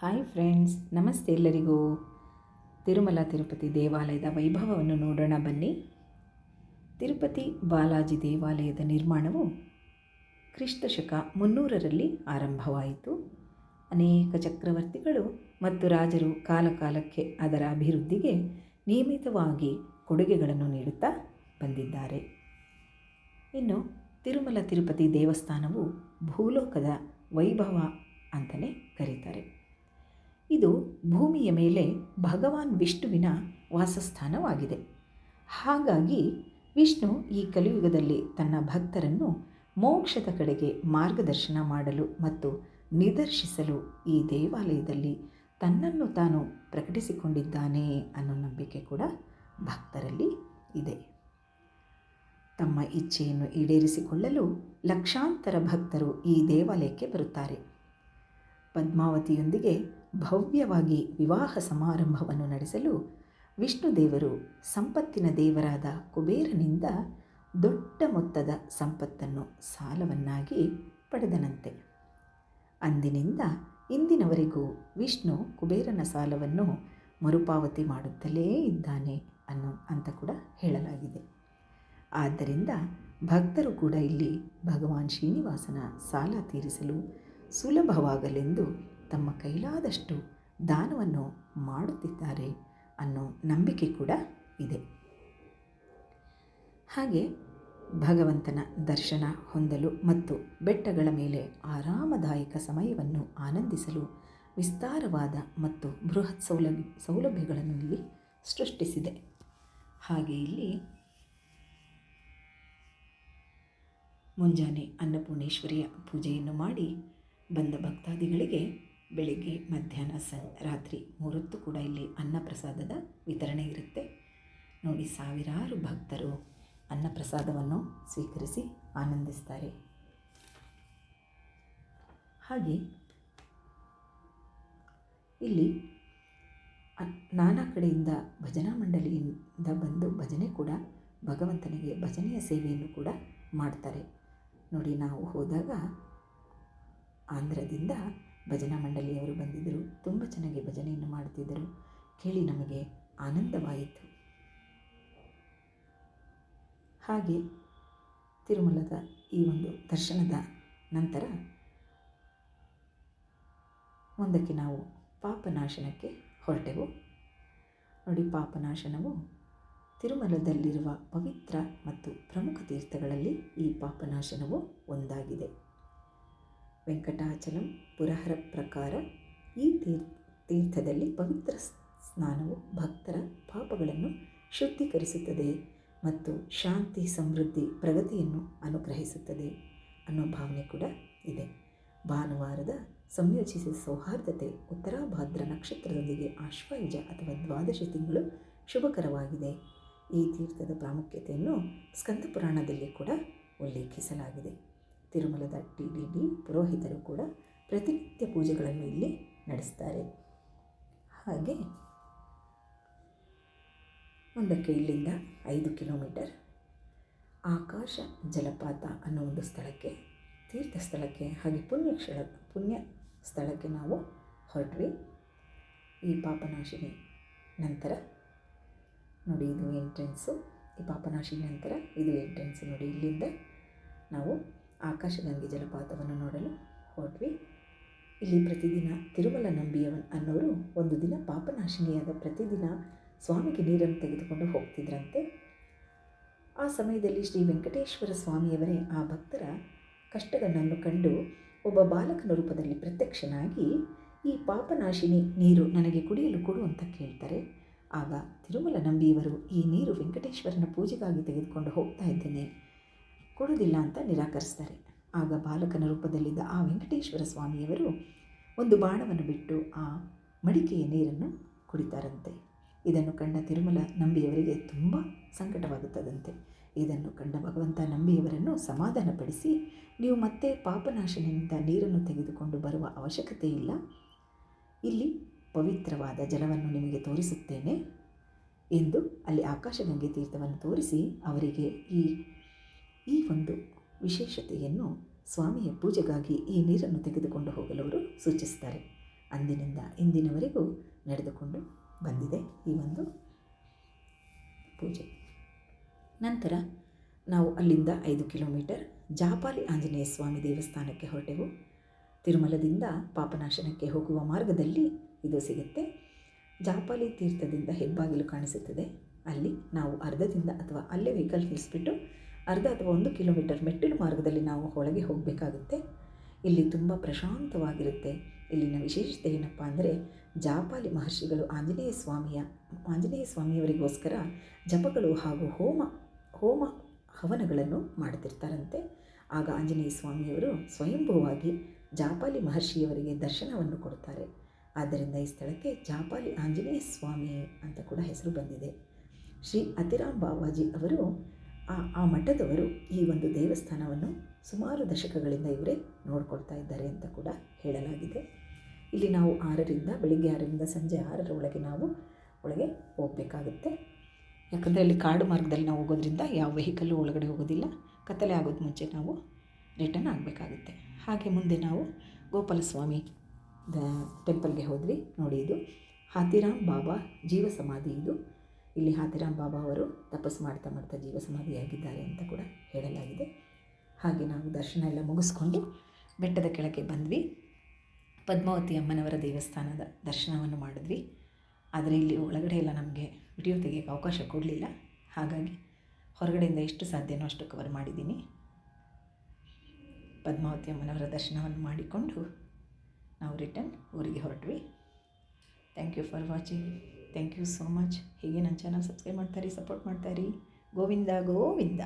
Hi friends, ನಮಸ್ತೆ ಎಲ್ಲರಿಗೂ. ತಿರುಮಲ ತಿರುಪತಿ ದೇವಾಲಯದ ವೈಭವವನ್ನು ನೋಡೋಣ ಬನ್ನಿ. ತಿರುಪತಿ ಬಾಲಾಜಿ ದೇವಾಲಯದ ನಿರ್ಮಾಣವು ಕ್ರಿಸ್ತಶಕ ಮುನ್ನೂರರಲ್ಲಿ ಆರಂಭವಾಯಿತು. ಅನೇಕ ಚಕ್ರವರ್ತಿಗಳು ಮತ್ತು ರಾಜರು ಕಾಲಕಾಲಕ್ಕೆ ಅದರ ಅಭಿವೃದ್ಧಿಗೆ ನಿಯಮಿತವಾಗಿ ಕೊಡುಗೆಗಳನ್ನು ನೀಡುತ್ತಾ ಬಂದಿದ್ದಾರೆ. ಇನ್ನು ತಿರುಮಲ ತಿರುಪತಿ ದೇವಸ್ಥಾನವು ಭೂಲೋಕದ ವೈಭವ ಅಂತಲೇ ಕರೀತಾರೆ. ಇದು ಭೂಮಿಯ ಮೇಲೆ ಭಗವಾನ್ ವಿಷ್ಣುವಿನ ವಾಸಸ್ಥಾನವಾಗಿದೆ. ಹಾಗಾಗಿ ವಿಷ್ಣು ಈ ಕಲಿಯುಗದಲ್ಲಿ ತನ್ನ ಭಕ್ತರನ್ನು ಮೋಕ್ಷದ ಕಡೆಗೆ ಮಾರ್ಗದರ್ಶನ ಮಾಡಲು ಮತ್ತು ನಿದರ್ಶಿಸಲು ಈ ದೇವಾಲಯದಲ್ಲಿ ತನ್ನನ್ನು ತಾನು ಪ್ರಕಟಿಸಿಕೊಂಡಿದ್ದಾನೆ ಅನ್ನೋ ನಂಬಿಕೆ ಕೂಡ ಭಕ್ತರಲ್ಲಿ ಇದೆ. ತಮ್ಮ ಇಚ್ಛೆಯನ್ನು ಈಡೇರಿಸಿಕೊಳ್ಳಲು ಲಕ್ಷಾಂತರ ಭಕ್ತರು ಈ ದೇವಾಲಯಕ್ಕೆ ಬರುತ್ತಾರೆ. ಪದ್ಮಾವತಿಯೊಂದಿಗೆ ಭವ್ಯವಾಗಿ ವಿವಾಹ ಸಮಾರಂಭವನ್ನು ನಡೆಸಲು ವಿಷ್ಣು ದೇವರು ಸಂಪತ್ತಿನ ದೇವರಾದ ಕುಬೇರನಿಂದ ದೊಡ್ಡ ಮೊತ್ತದ ಸಂಪತ್ತನ್ನು ಸಾಲವನ್ನಾಗಿ ಪಡೆದನಂತೆ. ಅಂದಿನಿಂದ ಇಂದಿನವರೆಗೂ ವಿಷ್ಣು ಕುಬೇರನ ಸಾಲವನ್ನು ಮರುಪಾವತಿ ಮಾಡುತ್ತಲೇ ಇದ್ದಾನೆ ಅನ್ನೋ ಅಂತ ಕೂಡ ಹೇಳಲಾಗಿದೆ. ಆದ್ದರಿಂದ ಭಕ್ತರು ಕೂಡ ಇಲ್ಲಿ ಭಗವಾನ್ ಶ್ರೀನಿವಾಸನ ಸಾಲ ತೀರಿಸಲು ಸುಲಭವಾಗಲೆಂದು ತಮ್ಮ ಕೈಲಾದಷ್ಟು ದಾನವನ್ನು ಮಾಡುತ್ತಿದ್ದಾರೆ ಅನ್ನೋ ನಂಬಿಕೆ ಕೂಡ ಇದೆ. ಹಾಗೆ ಭಗವಂತನ ದರ್ಶನ ಹೊಂದಲು ಮತ್ತು ಬೆಟ್ಟಗಳ ಮೇಲೆ ಆರಾಮದಾಯಕ ಸಮಯವನ್ನು ಆನಂದಿಸಲು ವಿಸ್ತಾರವಾದ ಮತ್ತು ಬೃಹತ್ ಸೌಲಭ್ಯ, ಸೌಲಭ್ಯಗಳನ್ನು ಇಲ್ಲಿ ಸೃಷ್ಟಿಸಿದೆ. ಹಾಗೆ ಇಲ್ಲಿ ಮುಂಜಾನೆ ಅನ್ನಪೂರ್ಣೇಶ್ವರಿಯ ಪೂಜೆಯನ್ನು ಮಾಡಿ ಬಂದ ಭಕ್ತಾದಿಗಳಿಗೆ ಬೆಳಿಗ್ಗೆ, ಮಧ್ಯಾಹ್ನ ಸ, ರಾತ್ರಿ ಮೂರೊತ್ತು ಕೂಡ ಇಲ್ಲಿ ಅನ್ನಪ್ರಸಾದದ ವಿತರಣೆ ಇರುತ್ತೆ. ನೋಡಿ, ಸಾವಿರಾರು ಭಕ್ತರು ಅನ್ನಪ್ರಸಾದವನ್ನು ಸ್ವೀಕರಿಸಿ ಆನಂದಿಸ್ತಾರೆ. ಹಾಗೆ ಇಲ್ಲಿ ನಾನಾ ಕಡೆಯಿಂದ ಭಜನಾ ಮಂಡಳಿಯಿಂದ ಬಂದು ಭಜನೆ ಕೂಡ ಭಗವಂತನಿಗೆ ಭಜನೆಯ ಸೇವೆಯನ್ನು ಕೂಡ ಮಾಡ್ತಾರೆ. ನೋಡಿ, ನಾವು ಹೋದಾಗ ಆಂಧ್ರದಿಂದ ಭಜನಾ ಮಂಡಳಿಯವರು ಬಂದಿದ್ದರು. ತುಂಬ ಚೆನ್ನಾಗಿ ಭಜನೆಯನ್ನು ಮಾಡುತ್ತಿದ್ದರು. ಕೇಳಿ ನಮಗೆ ಆನಂದವಾಯಿತು. ಹಾಗೆ ತಿರುಮಲದ ಈ ಒಂದು ದರ್ಶನದ ನಂತರ ಮುಂದಕ್ಕೆ ನಾವು ಪಾಪನಾಶನಕ್ಕೆ ಹೊರಟೆವು. ನೋಡಿ, ಪಾಪನಾಶನವು ತಿರುಮಲದಲ್ಲಿರುವ ಪವಿತ್ರ ಮತ್ತು ಪ್ರಮುಖ ತೀರ್ಥಗಳಲ್ಲಿ ಈ ಪಾಪನಾಶನವು ಒಂದಾಗಿದೆ. ವೆಂಕಟಾಚಲಂ ಪುರಹರ ಪ್ರಕಾರ ಈ ತೀರ್, ತೀರ್ಥದಲ್ಲಿ ಪವಿತ್ರ ಸ್ನಾನವು ಭಕ್ತರ ಪಾಪಗಳನ್ನು ಶುದ್ಧೀಕರಿಸುತ್ತದೆ ಮತ್ತು ಶಾಂತಿ, ಸಮೃದ್ಧಿ, ಪ್ರಗತಿಯನ್ನು ಅನುಗ್ರಹಿಸುತ್ತದೆ ಅನ್ನೋ ಭಾವನೆ ಕೂಡ ಇದೆ. ಭಾನುವಾರದ ಸಂಯೋಜಿಸಿದ ಸೌಹಾರ್ದತೆ ಉತ್ತರಾಭಾದ್ರ ನಕ್ಷತ್ರದೊಂದಿಗೆ ಆಶ್ವಯುಜ ಅಥವಾ ದ್ವಾದಶ ತಿಂಗಳು ಶುಭಕರವಾಗಿದೆ. ಈ ತೀರ್ಥದ ಪ್ರಾಮುಖ್ಯತೆಯನ್ನು ಸ್ಕಂದ ಪುರಾಣದಲ್ಲಿ ಕೂಡ ಉಲ್ಲೇಖಿಸಲಾಗಿದೆ. ತಿರುಮಲದ ಟಿ ಡಿ ಡಿ ಪುರೋಹಿತರು ಕೂಡ ಪ್ರತಿನಿತ್ಯ ಪೂಜೆಗಳನ್ನು ಇಲ್ಲಿ ನಡೆಸ್ತಾರೆ. ಹಾಗೆ ಒಂದಕ್ಕೆ ಇಲ್ಲಿಂದ ಐದು ಕಿಲೋಮೀಟರ್ ಆಕಾಶ ಜಲಪಾತ ಅನ್ನೋ ಒಂದು ಸ್ಥಳಕ್ಕೆ, ತೀರ್ಥ ಸ್ಥಳಕ್ಕೆ, ಹಾಗೆ ಪುಣ್ಯ ಸ್ಥಳ ಪುಣ್ಯ ಸ್ಥಳಕ್ಕೆ ನಾವು ಹೊರಟ್ವಿ. ಈ ಪಾಪನಾಶಿನಿ ನಂತರ ನೋಡಿ ಇದು ಎಂಟ್ರೆನ್ಸು. ಈ ಪಾಪನಾಶಿನಿ ನಂತರ ಇದು ಎಂಟ್ರೆನ್ಸು. ನೋಡಿ ಇಲ್ಲಿಂದ ನಾವು ಆಕಾಶಗಂಗೆ ಜಲಪಾತವನ್ನು ನೋಡಲು ಹೊರಟ್ವಿ. ಇಲ್ಲಿ ಪ್ರತಿದಿನ ತಿರುಮಲ ನಂಬಿಯವನ್ ಅನ್ನೋರು ಒಂದು ದಿನ ಪಾಪನಾಶಿನಿಯಾದ ಪ್ರತಿದಿನ ಸ್ವಾಮಿಗೆ ನೀರನ್ನು ತೆಗೆದುಕೊಂಡು ಹೋಗ್ತಿದ್ರಂತೆ. ಆ ಸಮಯದಲ್ಲಿ ಶ್ರೀ ವೆಂಕಟೇಶ್ವರ ಸ್ವಾಮಿಯವರೇ ಆ ಭಕ್ತರ ಕಷ್ಟಗಳನ್ನು ಕಂಡು ಒಬ್ಬ ಬಾಲಕನ ರೂಪದಲ್ಲಿ ಪ್ರತ್ಯಕ್ಷನಾಗಿ, ಈ ಪಾಪನಾಶಿನಿ ನೀರು ನನಗೆ ಕುಡಿಯಲು ಕೊಡು ಅಂತ ಕೇಳ್ತಾರೆ. ಆಗ ತಿರುಮಲ ನಂಬಿಯವರು ಈ ನೀರು ವೆಂಕಟೇಶ್ವರನ ಪೂಜೆಗಾಗಿ ತೆಗೆದುಕೊಂಡು ಹೋಗ್ತಾ ಇದ್ದೇನೆ. ಕೊಡೋದಿಲ್ಲ ಅಂತ ನಿರಾಕರಿಸ್ತಾರೆ. ಆಗ ಬಾಲಕನ ರೂಪದಲ್ಲಿದ್ದ ಆ ವೆಂಕಟೇಶ್ವರ ಸ್ವಾಮಿಯವರು ಒಂದು ಬಾಣವನ್ನು ಬಿಟ್ಟು ಆ ಮಡಿಕೆಯ ನೀರನ್ನು ಕುಡಿತಾರಂತೆ. ಇದನ್ನು ಕಂಡ ತಿರುಮಲ ನಂಬಿಯವರಿಗೆ ತುಂಬ ಸಂಕಟವಾಗುತ್ತದಂತೆ. ಇದನ್ನು ಕಂಡ ಭಗವಂತ ನಂಬಿಯವರನ್ನು ಸಮಾಧಾನಪಡಿಸಿ, ನೀವು ಮತ್ತೆ ಪಾಪನಾಶನಿಂದ ನೀರನ್ನು ತೆಗೆದುಕೊಂಡು ಬರುವ ಅವಶ್ಯಕತೆ ಇಲ್ಲ. ಇಲ್ಲಿ ಪವಿತ್ರವಾದ ಜಲವನ್ನು ನಿಮಗೆ ತೋರಿಸುತ್ತೇನೆ ಎಂದು ಅಲ್ಲಿ ಆಕಾಶಗಂಗೆ ತೀರ್ಥವನ್ನು ತೋರಿಸಿ ಅವರಿಗೆ ಈ ಈ ಒಂದು ವಿಶೇಷತೆಯನ್ನು ಸ್ವಾಮಿಯ ಪೂಜೆಗಾಗಿ ಈ ನೀರನ್ನು ತೆಗೆದುಕೊಂಡು ಹೋಗಲು ಅವರು ಸೂಚಿಸ್ತಾರೆ. ಅಂದಿನಿಂದ ಇಂದಿನವರೆಗೂ ನಡೆದುಕೊಂಡು ಬಂದಿದೆ ಈ ಒಂದು ಪೂಜೆ. ನಂತರ ನಾವು ಅಲ್ಲಿಂದ ಐದು ಕಿಲೋಮೀಟರ್ ಜಾಪಾಲಿ ಆಂಜನೇಯ ಸ್ವಾಮಿ ದೇವಸ್ಥಾನಕ್ಕೆ ಹೊರಟೆವು. ತಿರುಮಲದಿಂದ ಪಾಪನಾಶನಕ್ಕೆ ಹೋಗುವ ಮಾರ್ಗದಲ್ಲಿ ಇದು ಸಿಗುತ್ತೆ. ಜಾಪಾಲಿ ತೀರ್ಥದಿಂದ ಹೆಬ್ಬಾಗಿಲು ಕಾಣಿಸುತ್ತದೆ. ಅಲ್ಲಿ ನಾವು ಅರ್ಧದಿಂದ ಅಥವಾ ಅಲ್ಲೇ ವೆಹಿಕಲ್ ನಿಲ್ಲಿಸ್ಬಿಟ್ಟು ಅರ್ಧ ಅಥವಾ ಒಂದು ಕಿಲೋಮೀಟರ್ ಮೆಟ್ಟಿಲು ಮಾರ್ಗದಲ್ಲಿ ನಾವು ಒಳಗೆ ಹೋಗಬೇಕಾಗುತ್ತೆ. ಇಲ್ಲಿ ತುಂಬ ಪ್ರಶಾಂತವಾಗಿರುತ್ತೆ. ಇಲ್ಲಿನ ವಿಶೇಷತೆ ಏನಪ್ಪ ಅಂದರೆ ಜಾಪಾಲಿ ಮಹರ್ಷಿಗಳು ಆಂಜನೇಯ ಸ್ವಾಮಿಯ, ಆಂಜನೇಯ ಸ್ವಾಮಿಯವರಿಗೋಸ್ಕರ ಜಪಗಳು ಹಾಗೂ ಹೋಮ ಹೋಮ ಹವನಗಳನ್ನು ಮಾಡ್ತಿರ್ತಾರಂತೆ. ಆಗ ಆಂಜನೇಯ ಸ್ವಾಮಿಯವರು ಸ್ವಯಂಭೂವಾಗಿ ಜಾಪಾಲಿ ಮಹರ್ಷಿಯವರಿಗೆ ದರ್ಶನವನ್ನು ಕೊಡ್ತಾರೆ. ಆದ್ದರಿಂದ ಈ ಸ್ಥಳಕ್ಕೆ ಜಾಪಾಲಿ ಆಂಜನೇಯ ಸ್ವಾಮಿ ಅಂತ ಕೂಡ ಹೆಸರು ಬಂದಿದೆ. ಶ್ರೀ ಅತಿರಾಮ್ ಬಾಬಾಜಿ ಅವರು ಆ ಆ ಮಠದವರು ಈ ಒಂದು ದೇವಸ್ಥಾನವನ್ನು ಸುಮಾರು ದಶಕಗಳಿಂದ ಇವರೇ ನೋಡ್ಕೊಳ್ತಾ ಇದ್ದಾರೆ ಅಂತ ಕೂಡ ಹೇಳಲಾಗಿದೆ. ಇಲ್ಲಿ ನಾವು ಆರರಿಂದ, ಬೆಳಿಗ್ಗೆ ಆರರಿಂದ ಸಂಜೆ ಆರರ ಒಳಗೆ ನಾವು ಒಳಗೆ ಹೋಗಬೇಕಾಗುತ್ತೆ. ಯಾಕಂದರೆ ಅಲ್ಲಿ ಕಾಡು ಮಾರ್ಗದಲ್ಲಿ ನಾವು ಹೋಗೋದ್ರಿಂದ ಯಾವ ವೆಹಿಕಲ್ಲು ಒಳಗಡೆ ಹೋಗೋದಿಲ್ಲ. ಕತ್ತಲೆ ಆಗೋದು ಮುಂಚೆ ನಾವು ರಿಟರ್ನ್ ಆಗಬೇಕಾಗುತ್ತೆ. ಹಾಗೆ ಮುಂದೆ ನಾವು ಗೋಪಾಲಸ್ವಾಮಿ ದ ಟೆಂಪಲ್ಗೆ ಹೋದ್ವಿ. ನೋಡಿ ಇದು ಹಾತಿರಾಮ್ ಬಾಬಾ ಜೀವ ಸಮಾಧಿ ಇದು. ಇಲ್ಲಿ ಹಾತಿರಾಮ್ ಬಾಬಾ ಅವರು ತಪಸ್ಸು ಮಾಡ್ತಾ ಮಾಡ್ತಾ ಜೀವ ಸಮಾಧಿಯಾಗಿದ್ದಾರೆ ಅಂತ ಕೂಡ ಹೇಳಲಾಗಿದೆ. ಹಾಗೆ ನಾವು ದರ್ಶನ ಎಲ್ಲ ಮುಗಿಸ್ಕೊಂಡು ಬೆಟ್ಟದ ಕೆಳಗೆ ಬಂದ್ವಿ. ಪದ್ಮಾವತಿ ಅಮ್ಮನವರ ದೇವಸ್ಥಾನದ ದರ್ಶನವನ್ನು ಮಾಡಿದ್ವಿ. ಆದರೆ ಇಲ್ಲಿ ಒಳಗಡೆ ಎಲ್ಲ ನಮಗೆ ವಿಡಿಯೋ ತೆಗೆಯೋಕ್ಕೆ ಅವಕಾಶ ಕೊಡಲಿಲ್ಲ. ಹಾಗಾಗಿ ಹೊರಗಡೆಯಿಂದ ಎಷ್ಟು ಸಾಧ್ಯನೋ ಅಷ್ಟು ಕವರ್ ಮಾಡಿದ್ದೀನಿ. ಪದ್ಮಾವತಿ ಅಮ್ಮನವರ ದರ್ಶನವನ್ನು ಮಾಡಿಕೊಂಡು ನಾವು ರಿಟರ್ನ್ ಊರಿಗೆ ಹೊರಟ್ವಿ. Thank you for watching thank you so much ಹೀಗೆ ನನ್ನ ಚಾನಲ್ ಸಬ್ಸ್ಕ್ರೈಬ್ ಮಾಡ್ತಾರೆ ಸಪೋರ್ಟ್ ಮಾಡ್ತಾರೆ ಗೋವಿಂದ ಗೋವಿಂದ.